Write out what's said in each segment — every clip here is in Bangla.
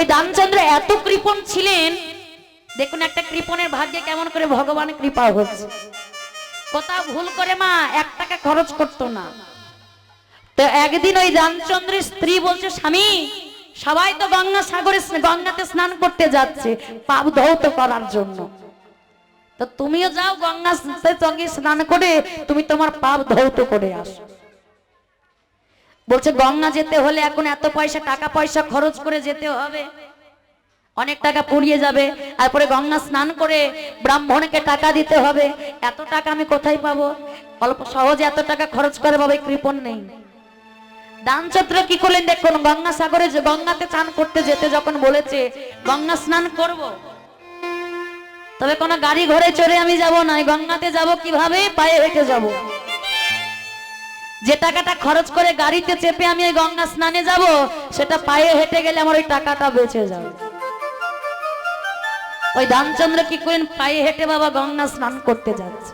ওই দামচন্দ্র এত কৃপণ ছিলেন। দেখুন একটা কৃপণের ভাগ্যে কেমন করে ভগবানের কৃপা হচ্ছে কোথাও ভুল করে মা, এক টাকা খরচ করতো না। তো একদিন ওই রামচন্দ্রের স্ত্রী বলছে, স্বামী, সবাই তো গঙ্গা সাগরে গঙ্গাতে স্নান করতে যাচ্ছে, পাপ ধৌত করার জন্য। তো তুমিও যাও গঙ্গা সঙ্গে স্নান করে, তুমি তোমার পাপ ধৌত করে আসো। বলছে, গঙ্গা যেতে হলে এখন এত পয়সা, টাকা পয়সা খরচ করে যেতে হবে। অনেক টাকা পুড়িয়ে যাবে, তারপরে গঙ্গা স্নান করে ব্রাহ্মণকে টাকা দিতে হবে। এত টাকা আমি কোথায় পাবো? অল্প সহজে এত টাকা খরচ করে পাবে কৃপণ নেই। দানচত্র কি করলেন দেখুন, গঙ্গা সাগরে গঙ্গাতে চান করতে যেতে যখন বলেছে, গঙ্গা স্নান করব। তবে কোনো গাড়ি ঘরে চড়ে আমি যাব না গঙ্গাতে যাব কীভাবে? পায়ে হেঁটে যাব। যে টাকাটা খরচ করে গাড়িতে চেপে আমি ওই গঙ্গা স্নানে যাব, সেটা পায়ে হেঁটে গেলে আমার ওই টাকাটা বেঁচে যাবে। ওই দামচন্দ্র কি করেন? পায়ে হেঁটে বাবা গঙ্গা স্নান করতে যাচ্ছে।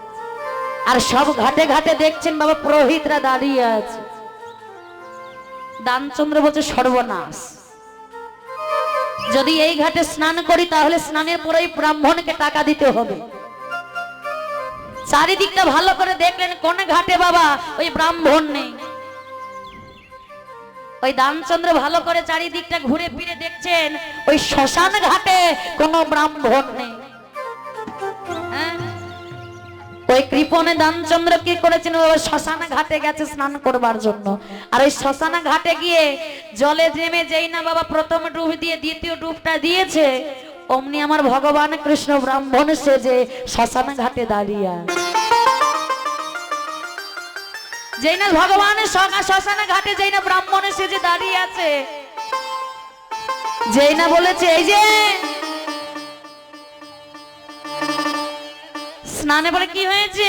আর সব ঘাটে ঘাটে দেখছেন বাবা পুরোহিতরা দাঁড়িয়ে আছে। দানচন্দ্র বলছে, সর্বনাশ। যদি এই ঘাটে স্নান করি, তাহলে স্নানের পরেই ব্রাহ্মণকে টাকা দিতে হবে। চারিদিকটা ভালো করে দেখলেন, কোন ঘাটে বাবা? ওই ব্রাহ্মণ নেই। ওই দামচন্দ্র ভালো করে চারিদিকটা ঘুরে ফিরে দেখছেন, ওই শ্মশান ঘাটে কোনো ব্রাহ্মণ নেই। হ্যাঁ? ওই কৃপণে দামচন্দ্র কি করেছেন? ওই শ্মশান ঘাটে গেছে স্নান করবার জন্য। আর ওই শ্মশান ঘাটে গিয়ে জলে নেমে যেই না বাবা প্রথম ডুব দিয়ে, দ্বিতীয় ডুবটা দিয়েছে অমনি আমার ভগবান কৃষ্ণ ব্রাহ্মণ সেজে শ্মশান ঘাটে দাঁড়িয়ে। যেই না ভগবানের সঙ্গে শ্মশান ঘাটে যেই না ব্রাহ্মণের সেজে দাঁড়িয়ে আছে যেই না বলেছে, এই যে স্নানে বলে কি হয়েছে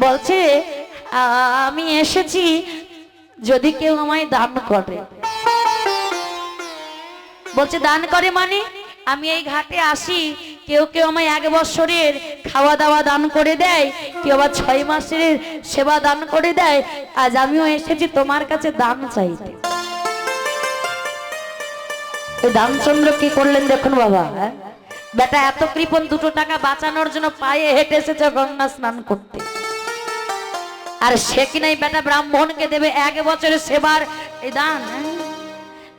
বলছে "আ- আমি এসেছি যদি কেউ আমায় দান করে বলছে, দান করে মানে আমি এই ঘাটে আসি, কেউ কেউ আমায় এক বছরের খাওয়া দাওয়া দান করে দেয়, কেউ আবার ছয় মাসের সেবা দান করে দেয়, আজ আমিও এসেছি তোমার কাছে দান চাইতে ওই দামচন্দ্র কি করলেন দেখুন বাবা হ্যাঁ? বেটা, এত কৃপণ দুটো টাকা বাঁচানোর জন্য পায়ে হেঁটে এসেছে গঙ্গা স্নান করতে আর সে কিনা এই বেটা, ব্রাহ্মণকে দেবে এক বছরের সেবার এই দান হ্যাঁ?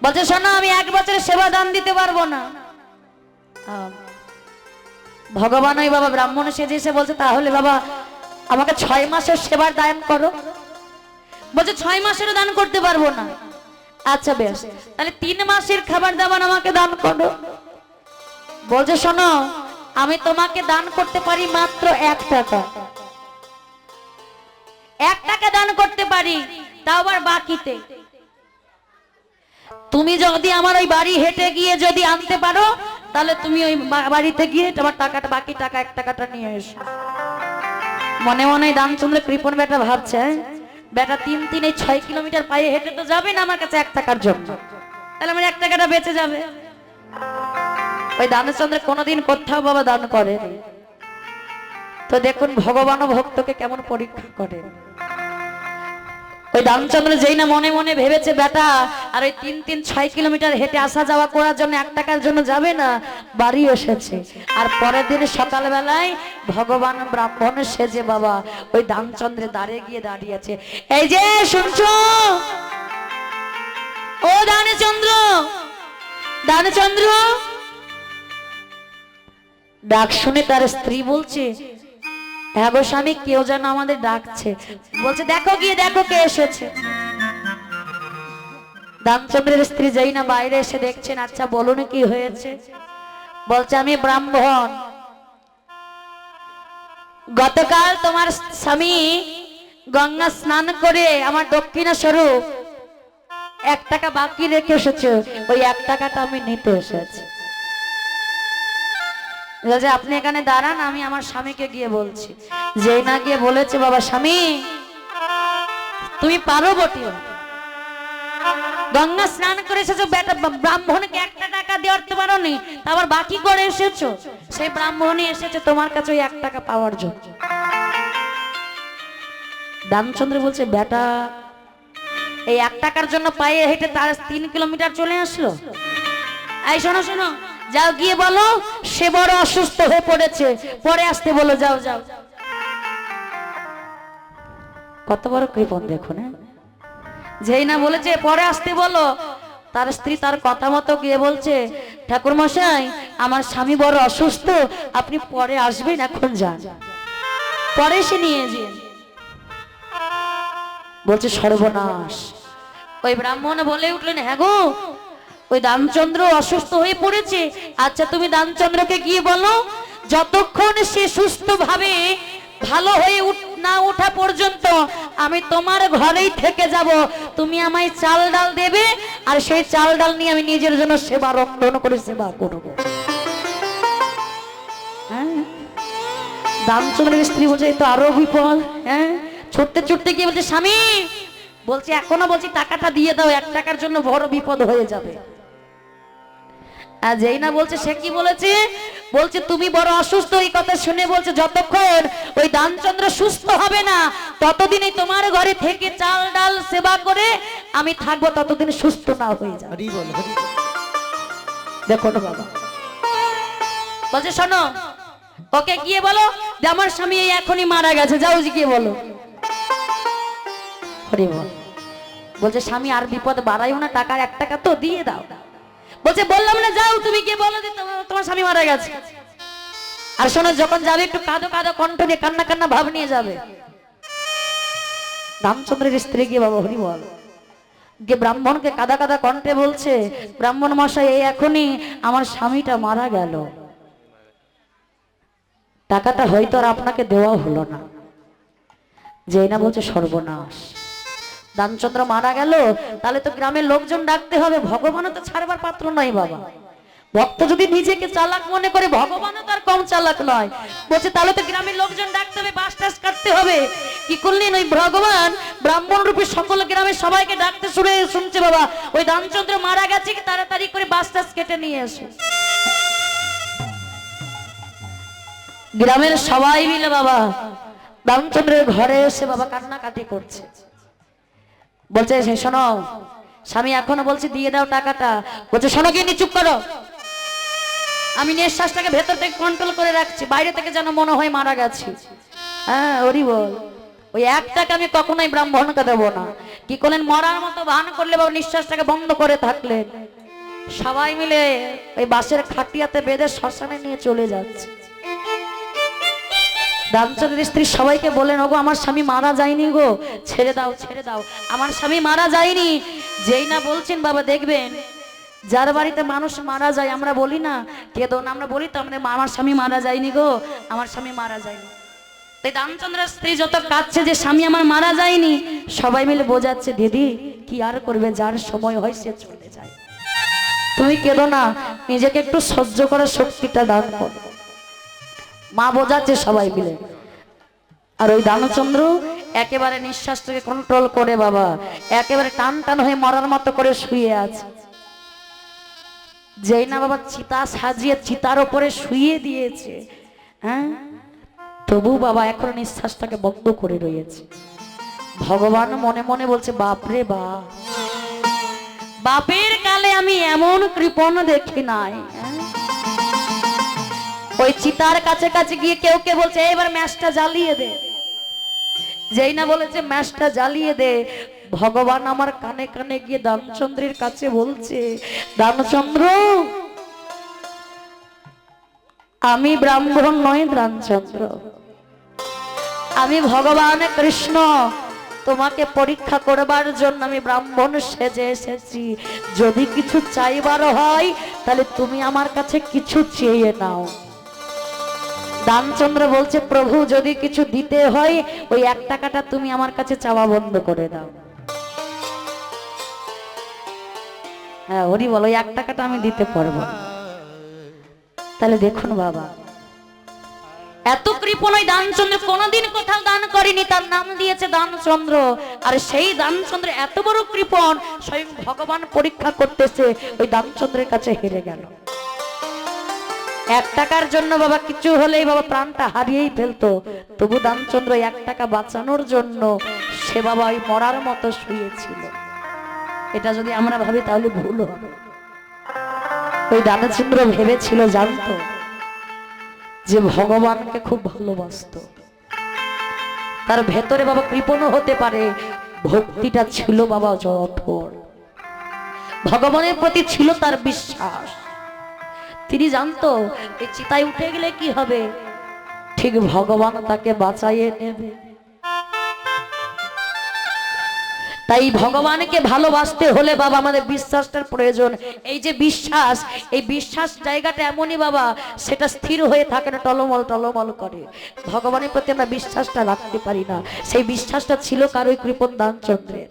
বলছে, শোনো, আমি এক বছরের সেবা দান দিতে পারব না। ভগবান ওই বাবা ব্রাহ্মণ সেজে এসে বলছে, তাহলে বাবা, আমাকে ছয় মাসের সেবার দান করো। বলছে, ছয় মাসেরও দান করতে পারব না। আচ্ছা বেশ। তাহলে তিন মাসের খাবার দাবার আমাকে দান করো। বলছে, শোনো, আমি তোমাকে দান করতে পারি মাত্র এক টাকা। এক টাকা দান করতে পারি, তাও আবার বাকিতে। তুমি যদি আমার ওই বাড়ি হেঁটে গিয়ে যদি আনতে পারো, তাহলে তুমি ওই বাড়িতে গিয়ে তোমার টাকাটা বাকি টাকা এক টাকাটা নিয়ে এসো। মনে মনে দামচন্দ্র কৃপন বেটা ভাবছে? বেটা, তিন তিন এই ছয় কিলোমিটার পায়ে হেঁটে তো যাবে না আমার কাছে এক টাকার জন্য। তাহলে আমার এক টাকাটা বেঁচে যাবে। ওই দানচন্দ্র কোনোদিন কোথাও বাবা দান করে তো দেখুন ভগবান ও ভক্তকে কেমন পরীক্ষা করে ওই দামচন্দ্র যেই না মনে মনে ভেবেছে, বেটা, আর ওই তিন তিন, ছয় কিলোমিটার হেঁটে আসা যাওয়া করার জন্য এক টাকার জন্য যাবে না? বাড়ি এসেছে। আর পরের দিন সকালবেলায় ভগবান ব্রাহ্মণ সেজে বাবা ওই দামচন্দ্রে দাঁড়িয়ে গিয়ে দাঁড়িয়েছে এই যে, শুনছো? ও দানচন্দ্র দানচন্দ্র ডাক শুনে তার স্ত্রী বলছে হ্যাঁ গো স্বামী, কেউ যেন আমাদের ডাকছে। বলছে, দেখো গিয়ে, দেখো কে এসেছে। দামচন্দ্রের স্ত্রী যাই না বাইরে এসে দেখছেন আচ্ছা বলুন কি হয়েছে? বলছে, আমি ব্রাহ্মণ। গতকাল তোমার স্বামী গঙ্গা স্নান করে আমার দক্ষিণা স্বরূপ এক টাকা বাকি রেখে এসেছে। ওই এক টাকাটা আমি নিতে এসেছি। বলছে আপনি এখানে দাঁড়ান, আমি আমার স্বামীকে গিয়ে বলছি। যে না গিয়ে বলেছে, বাবা, স্বামী, তুমি পারো বটিও গঙ্গা স্নান করে এসেছ, বেটা ব্রাহ্মণকে একটা টাকা দেওয়ার তো পারো নি, তা বাকি করে এসেছ? সেই ব্রাহ্মণই এসেছে তোমার কাছে ওই এক টাকা পাওয়ার জন্য। দামচন্দ্র বলছে, বেটা, এই এক টাকার জন্য পায়ে হেঁটে তার তিন কিলোমিটার চলে আসলো? এই শোনো শোনো যাও গিয়ে বলো, সে বড় অসুস্থ হয়ে পড়েছে। পরে আসতে বলো, যাও যাও। কত বড় কৃপণ দেখুন হ্যাঁ? যেই না বলেছে, পরে আসতে বলো। তার স্ত্রী তার কথা মতো গিয়ে বলছে, ঠাকুর মশাই, আমার স্বামী বড় অসুস্থ, আপনি পরে আসবেন, এখন যান। পরে সে নিয়ে যান। বলছে, সর্বনাশ। ওই ব্রাহ্মণ বলে উঠলেন হ্যাঁ গো ওই দামচন্দ্র অসুস্থ হয়ে পড়েছে। আচ্ছা তুমি দামচন্দ্রকে গিয়ে বলো, যতক্ষণ সে সুস্থ ভাবে ভালো হয়ে না ওঠা পর্যন্ত আমি তোমার ঘরেই থেকে যাব। তুমি আমায় চাল ডাল দেবে, আর সেই চাল ডাল নিয়ে আমি নিজের জন্য সেবা রক্ষণ করে সেবা করব। হ্যাঁ? দামচন্দ্রের স্ত্রী বলছে তো আরও বিপদ হ্যাঁ? ছুটতে ছুটতে গিয়ে বলছে, স্বামী, বলছে, এখনও বলছি টাকাটা দিয়ে দাও, এক টাকার জন্য বড় বিপদ হয়ে যাবে। আর যেই না বলছে সে কি বলেছে? বলছে তুমি বড় অসুস্থ এই কথা শুনে বলছে যতক্ষণ ওই দানচন্দ্র সুস্থ হবে না ততদিনই তোমার ঘরে থেকে চাল ডাল সেবা করে আমি থাকব ততদিন সুস্থ না হয়ে যাবে। দেখো না বাবা। বলছে শোনো ওকে গিয়ে বলো যে আমার স্বামী এই এখনই মারা গেছে যাও যে গিয়ে বলো। হরি বল। বলছে স্বামী আর বিপদ বাড়াইও না টাকার এক টাকা তো দিয়ে দাও। বলছে, বললাম না, যাও তুমি গিয়ে বলো যে তোমার স্বামী মারা গেছে। আর শোনো, যখন যাবে একটু কাঁদো কাঁদো কণ্ঠ নিয়ে কান্না কান্না ভাব নিয়ে যাবে। রামচন্দ্রের স্ত্রী গিয়ে বাবা হরি বল। গিয়ে ব্রাহ্মণকে কাদা কাদা কণ্ঠে বলছে, ব্রাহ্মণ মশাই, এই এখনই আমার স্বামীটা মারা গেল। টাকাটা হয়তো আর আপনাকে দেওয়া হলো না। যেই না বলছে সর্বনাশ। দামচন্দ্র মারা গেল, তাহলে তো গ্রামের লোকজন ডাকতে হবে, ভগবানও তো ছাড়বার পাত্র নয় বাবা। ভক্ত যদি নিজেকে চালাক মনে করে, ভগবানও তার কম চালাক নয়। বলছে, তাহলে তো গ্রামের লোকজন ডাকতে হবে, বাস টাস কাটতে হবে। কি করলেন ওই ভগবান? ব্রাহ্মণ রূপে সকল গ্রামের সবাইকে ডাকতে শুনে শুনছে বাবা, ওই রামচন্দ্র মারা গেছে, কি তাড়াতাড়ি করে বাস টাস কেটে নিয়ে এসো। গ্রামের সবাই মিলে বাবা, রামচন্দ্রের ঘরে এসে বাবা কান্নাকাটি করছে। বলছে, সে শোনো, স্বামী এখনও বলছে, দিয়ে দাও টাকাটা। বলছে, শোনো কি চুপ করো। আমি নিঃশ্বাসটাকে ভেতর থেকে কন্ট্রোল করে রাখছি, বাইরে থেকে যেন মনে হয় মারা গেছি। হ্যাঁ ওরি বল। ওই এক টাকা আমি কখনোই ব্রাহ্মণকে দেবো না। কি করলেন? মরার মতো ভান করলে বাবা নিঃশ্বাসটাকে বন্ধ করে থাকলেন। সবাই মিলে ওই বাসের খাটিয়াতে বেঁধে শ্মশানে নিয়ে চলে যাচ্ছে। রামচন্দ্রের স্ত্রী সবাইকে বলেন, ওগো, আমার স্বামী মারা যায়নি গো। ছেড়ে দাও ছেড়ে দাও। আমার স্বামী মারা যায়নি। যেই না বলছেন, বাবা, দেখবেন, যার বাড়িতে মানুষ মারা যায়, আমরা বলি না, কেদো না, আমরা বলি তো আমাদের আমার স্বামী মারা যায়নি গো, আমার স্বামী মারা যায়নি। তাই রামচন্দ্রের স্ত্রী যত কাঁদছে যে স্বামী আমার মারা যায়নি, সবাই মিলে বোঝাচ্ছে, দিদি, কি আর করবে? যার সময় হয় সে চলে যায়। তুমি কেঁদো না, নিজেকে একটু সহ্য করার শক্তিটা দান করো। মা বোঝাচ্ছে সবাই মিলে। আর ওই দানচন্দ্র একেবারে নিঃশ্বাসটাকে কন্ট্রোল করে বাবা, একেবারে টান টান হয়ে মরার মতো করে শুয়ে আছে। যেই না বাবা চিতা সাজিয়ে চিতার ওপরে শুয়ে দিয়েছে হ্যাঁ? তবু বাবা এখন নিঃশ্বাসটাকে বন্ধ করে রয়েছে। ভগবান মনে মনে বলছে বাপরে বাপ বাপের কালে আমি এমন কৃপণ দেখি নাই হ্যাঁ? ওই চিতার কাছে কাছে গিয়ে কেউ কে বলছে এবার ম্যাচটা জ্বালিয়ে দে। যেই না বলেছে, ম্যাচটা জ্বালিয়ে দে। ভগবান আমার কানে কানে গিয়ে দানচন্দ্রের কাছে বলছে, দানচন্দ্র, আমি ব্রাহ্মণ নয় দানচন্দ্র। আমি ভগবান কৃষ্ণ। তোমাকে পরীক্ষা করবার জন্য আমি ব্রাহ্মণ সেজে এসেছি। যদি কিছু চাইবার হয়, তাহলে তুমি আমার কাছে কিছু চেয়ে নাও। দানচন্দ্র বলছে, প্রভু, যদি কিছু দিতে হয়, ওই এক টাকাটা তুমি আমার কাছে চাওয়া বন্ধ করে দাও। হ্যাঁ হরি বলো এক টাকাটা আমি দিতে পারব তাহলে দেখুন বাবা, এত কৃপণ ওই দানচন্দ্র কোনোদিন কোথাও দান করেনি, তার নাম দিয়েছে দানচন্দ্র আর সেই দানচন্দ্র এত বড় কৃপণ, স্বয়ং ভগবান পরীক্ষা করতেছে, ওই দানচন্দ্রের কাছে হেরে গেল। এক টাকার জন্য বাবা কিছু হলেই বাবা প্রাণটা হারিয়েই ফেলতো। তবু দামচন্দ্র এক টাকা বাঁচানোর জন্য সে বাবা ওই মরার মতো শুয়েছিল। এটা যদি আমরা ভাবি তাহলে ভুল হবে। ওই দামচন্দ্র ভেবেছিল, জানতো যে ভগবানকে খুব ভালোবাসতো। তার ভেতরে বাবা কৃপণও হতে পারে, ভক্তিটা ছিল বাবা জঠর ভগবানের প্রতি ছিল তার বিশ্বাস। তিনি জানতো এই চিতায় উঠে গেলে কি হবে? ঠিক ভগবান তাকে বাঁচাইয়ে নেবে। তাই ভগবানকে ভালোবাসতে হলে বাবা, আমাদের বিশ্বাসটার প্রয়োজন। এই যে বিশ্বাস, এই বিশ্বাস জায়গাটা এমনই বাবা, সেটা স্থির হয়ে থাকে না, টলমল টলমল করে। ভগবানের প্রতি আমরা বিশ্বাসটা রাখতে পারি না। সেই বিশ্বাসটা ছিল কারোই কৃপন দানচন্দ্রের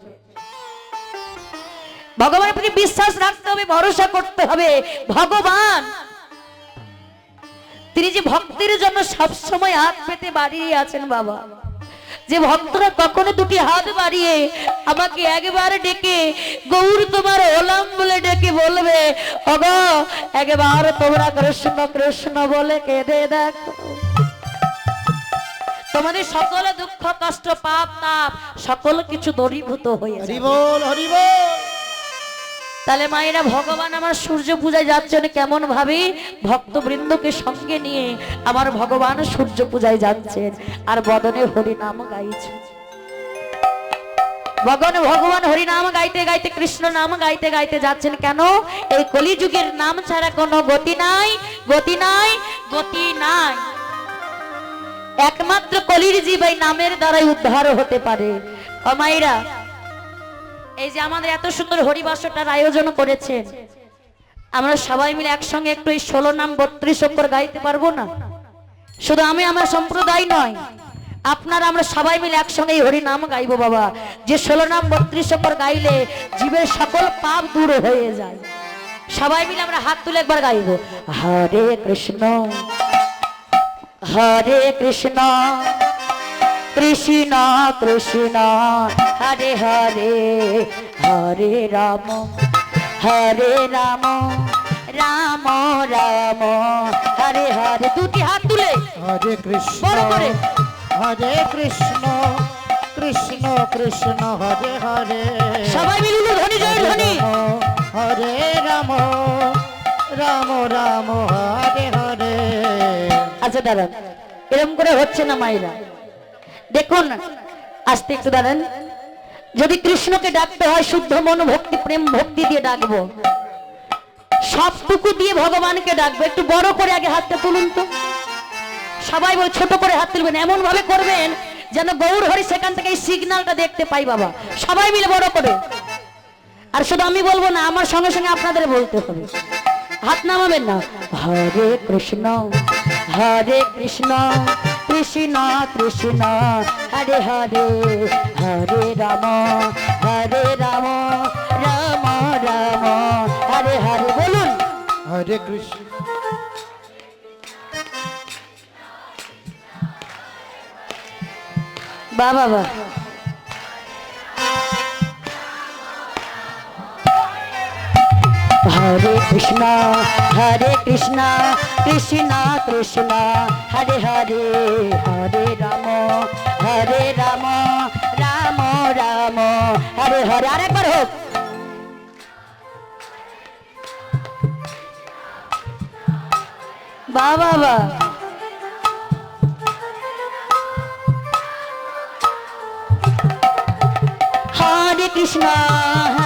ভগবানের প্রতি বিশ্বাস রাখতে হবে, ভরসা করতে হবে। ভগবান তিনি যে ভক্তের জন্য সবসময় হাত পেতে বাড়িয়ে আছেন বাবা। যে ভক্তরা কখনো দুটি হাত বাড়িয়ে আমাকে একবার ডেকে, গৌর তোমার ওলাম বলে ডেকে বলবে অগ একবার তোমরা কৃষ্ণ কৃষ্ণ বলে কেঁদে দেখো। তোমাদের সকল দুঃখ, কষ্ট, পাপ, তাপ, সকল কিছু দরীভূত হয়ে হরিবল হরিবল তাহলে মায়েরা, ভগবান আমার সূর্য পূজায় যাচ্ছেন কেমন ভাবে? ভক্তবৃন্দকে সঙ্গে নিয়ে আমার ভগবান সূর্য পূজায় যাচ্ছেন। আর বদনে হরিনাম গাইছে। ভগবান ভগবান হরিনাম গাইতে গাইতে, কৃষ্ণ নাম গাইতে গাইতে যাচ্ছেন কেন? এই কলিযুগের নাম ছাড়া কোনো গতি নাই গতি নাই গতি নাই। একমাত্র কলির জীব এই নামের দ্বারাই উদ্ধার হতে পারে। অমাইরা এই যে আমাদের এত সুন্দর হরিবাসটার আয়োজন করেছেন আমরা সবাই মিলে একসঙ্গে একটু এই ষোলো নাম বত্রিশ অক্ষর গাইতে পারব না? শুধু আমি, আমার সম্প্রদায় নয়, আপনারা, আমরা সবাই মিলে একসঙ্গে হরি নাম গাইবো বাবা। যে ষোলো নাম বত্রিশ অক্ষর গাইলে জীবের সকল পাপ দূর হয়ে যায়। সবাই মিলে আমরা হাত তুলে একবার গাইবো, হরে কৃষ্ণ হরে কৃষ্ণ। কৃষ্ণ কৃষ্ণ হরে হরে হরে রাম হরে রাম রাম রাম হরে হরে। দুটি হাত তুলে। হরে কৃষ্ণ হরে কৃষ্ণ কৃষ্ণ কৃষ্ণ হরে হরে। সবাই মিলে ধ্বনি জয় ধ্বনি। হরে রাম রাম রাম হরে হরে। আচ্ছা দাঁড়ান। এরকম করে হচ্ছে না মায়েরা? দেখুন আস্তে একটু দাঁড়ান। যদি কৃষ্ণকে ডাকতে হয়, শুদ্ধ মন ভক্তি, প্রেম ভক্তি দিয়ে ডাকবো। সবটুকু দিয়ে ভগবানকে ডাকবো। একটু বড় করে আগে হাতটা তুলুন তো। সবাই বল, ছোট করে হাত তুলবেন। এমন ভাবে করবেন যেন গৌর হরি সেখান থেকে এই সিগন্যালটা দেখতে পাই বাবা। সবাই মিলে বড় করে। আর শুধু আমি বলব না, আমার সঙ্গে সঙ্গে আপনাদের বলতে হবে। হাত নামাবেন না। হরে কৃষ্ণ হরে কৃষ্ণ। কৃষ্ণ কৃষ্ণ হরে হরে হরে রাম হরে রাম রাম রাম হরে হরে বলুন। হরে কৃষ্ণ। বা বাবা হরে কৃষ্ণ হরে কৃষ্ণ কৃষ্ণ কৃষ্ণ হরে হরে হরে রাম হরে রাম রাম রাম হরে হরে আরেকবার হোক বা বাবা হরে কৃষ্ণ হরে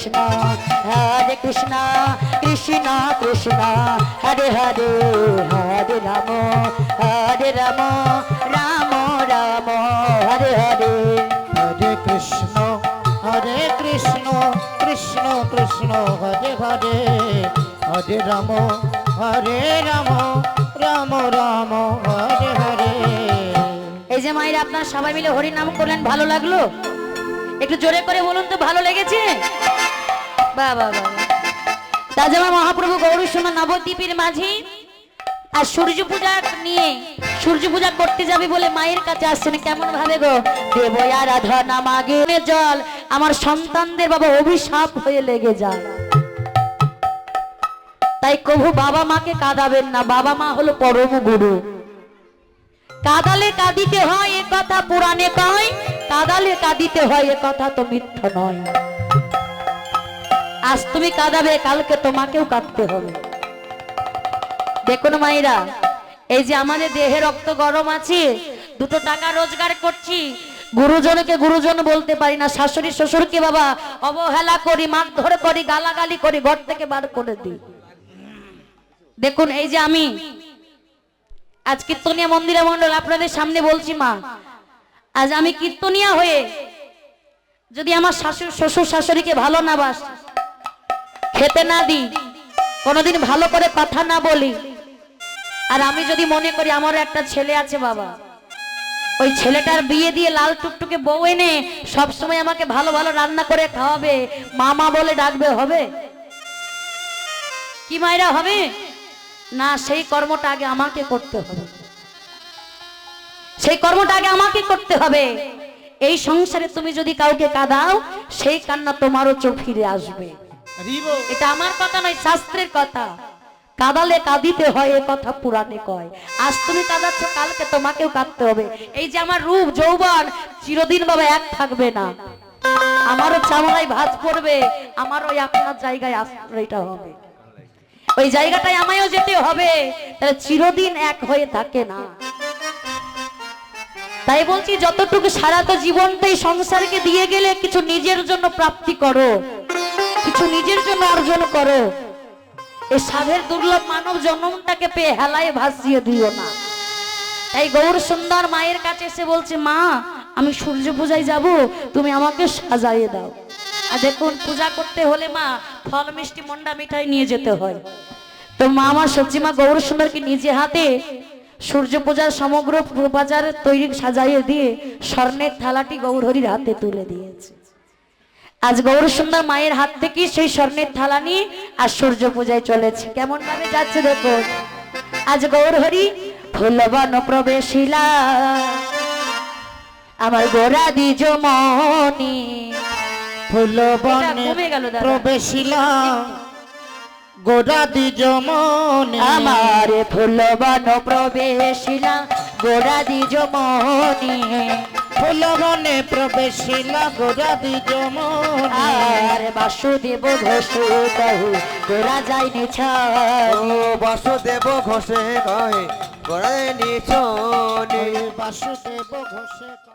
কৃষ্ণ হরে কৃষ্ণ কৃষ্ণ কৃষ্ণ হরে হরে হরে রাম হরে রাম রাম রাম হরে হরে। হরে কৃষ্ণ হরে কৃষ্ণ কৃষ্ণ কৃষ্ণ হরে হরে হরে রাম হরে রাম রাম রাম হরে হরে। এই যে মায়ের আপনার সবাই মিলে হরি নাম করলেন ভালো লাগল? একটু জোরে করে বলুন তো ভালো লেগেছে? বাহ বাহ রাজামা মহাপ্রভু গৌরীশোনা নবদ্বীপের মাঝে আর সূর্য পূজা নিয়ে, সূর্য পূজা করতে যাবি বলে মায়ের কাছে আসছেন, কেমন ভাবে গো? দেব আরাধনা মাগে জল, আমার সন্তানদের বাবা অভিশাপ হয়ে লেগে যায়। তাই কভু বাবা মাকে কাঁদাবেন না, বাবা মা হলো পরম গুরু। কাদালে কাঁদিতে হয় এ কথা, পুরাণে কয়, কাদালে কাঁদিতে হয় এ কথা তো মিথ্যা নয়। আজ তুমি কাঁদাবে, কালকে তোমাকেও কাঁদতে হবে। দেখুন মাইরা এই যে আমাদের দেহে রক্ত গরম আছে, দুটো টাকা রোজগার করছি, গুরুজনকে গুরুজন বলতে পারি না, শাশুড়ি শ্বশুরকে বাবা, অবহেলা করি, মারধর করি, গালাগালি করি, ঘর থেকে বার করে দিই। দেখুন, এই যে আমি, আজ কীর্তনিয়া মন্দিরা মন্ডল আপনাদের সামনে বলছি মা, আজ আমি কীর্তনিয়া হয়ে যদি আমার শাশুড়, শ্বশুর শাশুড়িকে ভালো না বাস খেতে না দিই। কোনোদিন ভালো করে কথা না বলি। আর আমি যদি মনে করি আমার একটা ছেলে আছে বাবা, ওই ছেলেটার বিয়ে দিয়ে লাল টুকটুকে বউ এনে সবসময় আমাকে ভালো ভালো রান্না করে খাওয়াবে, মামা বলে ডাকবে, হবে? কি মায়েরা, হবে? না, সেই কর্মটা আগে আমাকে করতে হবে। সেই কর্মটা আগে আমাকে করতে হবে। এই সংসারে তুমি যদি কাউকে কাঁদাও, সেই কান্না তোমারও চোখ ফিরে আসবে। এটা আমার কথা নয়, শাস্ত্রের কথা। কাদালে কাঁদিতে হয়, এ কথা পুরাণে কয়। আজ তুমি কাঁদাচ্ছ, কালকে তোমাকেও কাঁদতে হবে। এই যে আমার রূপ, যৌবন, চিরদিন বাবা এক থাকবে না। আমারও চামড়ায় ভাঁজ পড়বে, আমার ওই আপনার জায়গায় আশ্রয়টা হবে। ওই জায়গাটায় আমায়ও যেতে হবে, তাহলে চিরদিন এক হয়ে থাকে না। তাই বলছি, যতটুকু সারা তো জীবনটাই সংসারকে দিয়ে গেলে কিছু নিজের জন্য প্রাপ্তি করো। কিছু নিজের জন্য অর্জন করো। এই সাধের দুর্লভ মানব জন্মটাকে পেয়ে হেলায় ভাসিয়ে দিও না। তাই গৌর সুন্দর মায়ের কাছে এসে বলছে, মা, আমি সূর্য পূজায় যাব, তুমি আমাকে সাজাইয়ে দাও। আর দেখুন, পূজা করতে হলে মা, ফল, মিষ্টি, মন্ডা, মিঠাই নিয়ে যেতে হয়। তো মা, আমার সত্যি মা গৌর সুন্দরকে নিজে হাতে সূর্য পূজার সমগ্র বাজার তৈরি সাজাইয়ে দিয়ে স্বর্ণের থালাটি গৌরহরির হাতে তুলে দিয়েছে। আজ গৌর সুন্দর মায়ের হাত থেকে সেই স্বর্ণের থালা নিয়ে আর সূর্য পূজায় চলেছে। কেমন ভাবে যাচ্ছে দেখুন আজ গৌরহরি ফুলবন প্রবেশিলা। আমার গোরা দিজ মনি ফুল এটা কমে গেল দাদা। প্রবেশিলাম দিজ মনে আমার ফুলবন প্রবেশিলা। গোরা দিজ মনি ফুল বনে প্রবেশিল গোরা দিজ আর বাসুদেব ঘোষু কহু গোরা যাইনি ছা বাসুদেব ঘোষে কহে গোরা যাইনি নিচনে বাসুদেব ঘোষে